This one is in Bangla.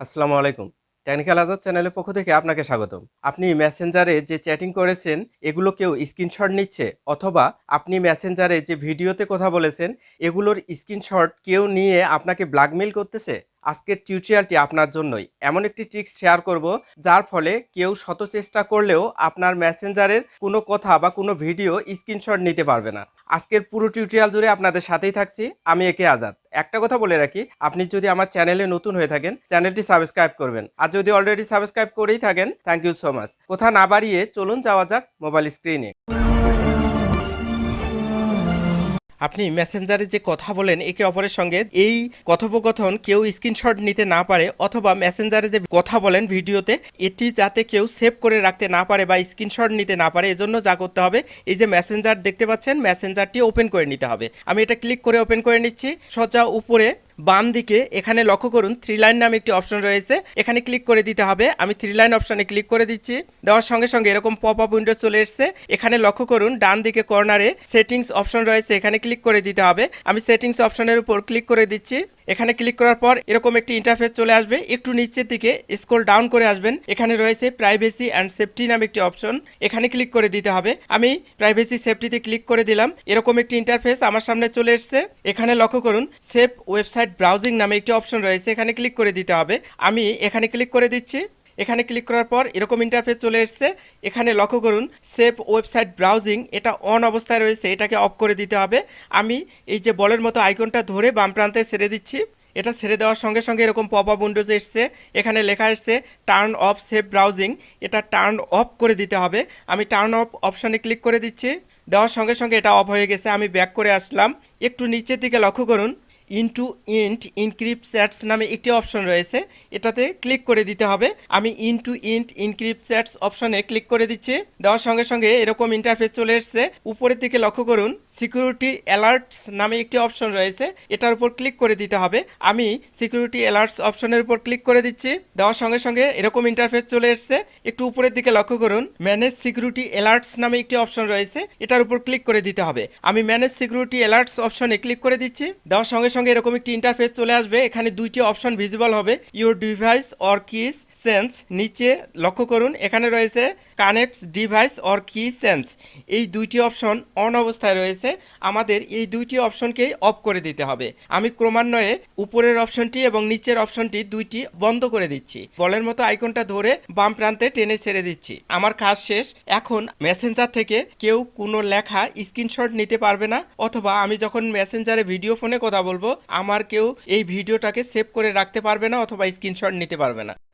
আসসালামু আলাইকুম। টেকনিক্যাল আজাদ চ্যানেলের পক্ষ থেকে আপনাকে স্বাগতম। আপনি মেসেঞ্জারে যে চ্যাটিং করেছেন, এগুলো কেউ স্ক্রিনশট নিচ্ছে? অথবা আপনি মেসেঞ্জারে যে ভিডিওতে কথা বলেছেন, এগুলোর স্ক্রিনশট কেউ নিয়ে আপনাকে ব্ল্যাকমেল করতেছে? আজকের টিউটোরিয়ালটি আপনার জন্যই। এমন একটি ট্রিক্স শেয়ার করব, যার ফলে কেউ শত চেষ্টা করলেও আপনার মেসেঞ্জারের কোনো কথা বা কোনো ভিডিও স্ক্রিনশট নিতে পারবে না। আজকের পুরো টিউটোরিয়াল জুড়ে আপনাদের সাথেই থাকছি। আমি একে আজাদ। একটা কথা বলে রাখি, আপনি যদি আমার চ্যানেলে নতুন হয়ে থাকেন, চ্যানেলটি সাবস্ক্রাইব করবেন। আর যদি অলরেডি সাবস্ক্রাইব করেই থাকেন থ্যাংক ইউ সো মাচ কোথা না বাড়িয়ে চলুন যাওয়া যাক মোবাইল স্ক্রিনে আপনি মেসেঞ্জারে যে কথা বলেন, একে অপরের সঙ্গে এই কথোপকথন কেউ স্ক্রিনশট নিতে না পারে অথবা মেসেঞ্জারে যে কথা বলেন ভিডিওতে, এটি যাতে কেউ সেভ করে রাখতে না পারে বা স্ক্রিনশট নিতে না পারে, এজন্য যা করতে হবে, এই যে মেসেঞ্জার দেখতে পাচ্ছেন মেসেঞ্জারটি ওপেন করে নিতে হবে। আমি এটা ক্লিক করে ওপেন করে নিচ্ছি। সোজা উপরে বাম দিকে এখানে লক্ষ্য করুন থ্রি লাইন নামে একটি অপশন রয়েছে। এখানে ক্লিক করে দিতে হবে। আমি থ্রি লাইন অপশনে ক্লিক করে দিচ্ছি। দেওয়ার সঙ্গে সঙ্গে এরকম পপ আপ উইন্ডো চলে এসছে। এখানে লক্ষ্য করুন ডান দিকে কর্নারে সেটিংস অপশন রয়েছে। এখানে ক্লিক করে দিতে হবে। আমি সেটিংস অপশনের উপর ক্লিক করে দিচ্ছি। এখানে ক্লিক করার পর এরকম একটি ইন্টারফেস চলে আসবে। একটু নিচের দিকে স্ক্রল ডাউন করে আসবেন। এখানে রয়েছে প্রাইভেসি অ্যান্ড সেফটি নামে একটি অপশন এখানে ক্লিক করে দিতে হবে। আমি প্রাইভেসি সেফটিতে ক্লিক করে দিলাম। এরকম একটি ইন্টারফেস আমার সামনে চলে এসছে। এখানে লক্ষ্য করুন সেফ ওয়েবসাইট ব্রাউজিং নামে একটি অপশন রয়েছে। এখানে ক্লিক করে দিতে হবে। আমি এখানে ক্লিক করে দিচ্ছি। এখানে ক্লিক করার পর এরকম ইন্টারফেস চলে এসেছে। এখানে লক্ষ্য করুন সেফ ওয়েবসাইট ব্রাউজিং এটা অন অবস্থায় রয়েছে, এটাকে অফ করে দিতে হবে। আমি এই যে বলের মতো আইকনটা ধরে বাম প্রান্তে ছেড়ে দিচ্ছি। এটা ছেড়ে দেওয়ার সঙ্গে সঙ্গে এরকম পপ আপ উইন্ডোজ এসছে। এখানে লেখা এসছে টার্ন অফ সেফ ব্রাউজিং এটা টার্ন অফ করে দিতে হবে। আমি টার্ন অফ অপশানে ক্লিক করে দিচ্ছি। দেওয়ার সঙ্গে সঙ্গে এটা অফ হয়ে গেছে, আমি ব্যাক করে আসলাম। একটু নিচের দিকে লক্ষ্য করুন ইনটু ইন্ট ইনক্রিপ্ট চ্যাটস নামে একটি অপশন রয়েছে। এটাতে ক্লিক করে দিতে হবে। আমি ইন্টু ইন্ট ইনক্রিপ্ট চ্যাটস অপশনে ক্লিক করে দিচ্ছি। দেওয়ার সঙ্গে সঙ্গে এরকম ইন্টারফেস চলে এসছে। উপরের দিকে লক্ষ্য করুন সিকিউরিটি অ্যালার্টস নামে একটি অপশন রয়েছে। এটার উপর ক্লিক করে দিতে হবে। আমি সিকিউরিটি অ্যালার্টস অপশনের উপর ক্লিক করে দিচ্ছি। দেওয়ার সঙ্গে সঙ্গে এরকম ইন্টারফেস চলে এসছে। একটু উপরের দিকে লক্ষ্য করুন ম্যানেজ সিকিউরিটি অ্যালার্টস নামে একটি অপশন রয়েছে। এটার উপর ক্লিক করে দিতে হবে। আমি ম্যানেজ সিকিউরিটি অ্যালার্টস অপশনে ক্লিক করে দিচ্ছি। দেওয়ার সঙ্গে সঙ্গে এরকম একটি ইন্টারফেস চলে আসবে। এখানে দুইটি অপশন ভিজিবল হবে। Your device or kiss sense নিচে লক্ষ্য করুন, এখানে রয়েছে connects device or key sense. এই দুইটি অপশন অন অবস্থায় রয়েছে। আমাদের এই দুইটি অপশনকেই অফ করে দিতে হবে। আমি ক্রমান্বয়ে উপরের অপশনটি এবং নিচের অপশনটি দুইটি বন্ধ করে দিচ্ছি। বলের মতো আইকনটা ধরে বাম প্রান্তে টেনে ছেড়ে দিচ্ছি। আমার কাজ শেষ। এখন মেসেঞ্জার থেকে কেউ কোনো লেখা স্ক্রিনশট নিতে পারবে না, অথবা আমি যখন মেসেঞ্জারে ভিডিও ফোনে কথা বলব, আমার কেউ এই ভিডিওটাকে সেভ করে রাখতে পারবে না, অথবা স্ক্রিনশট নিতে পারবে না।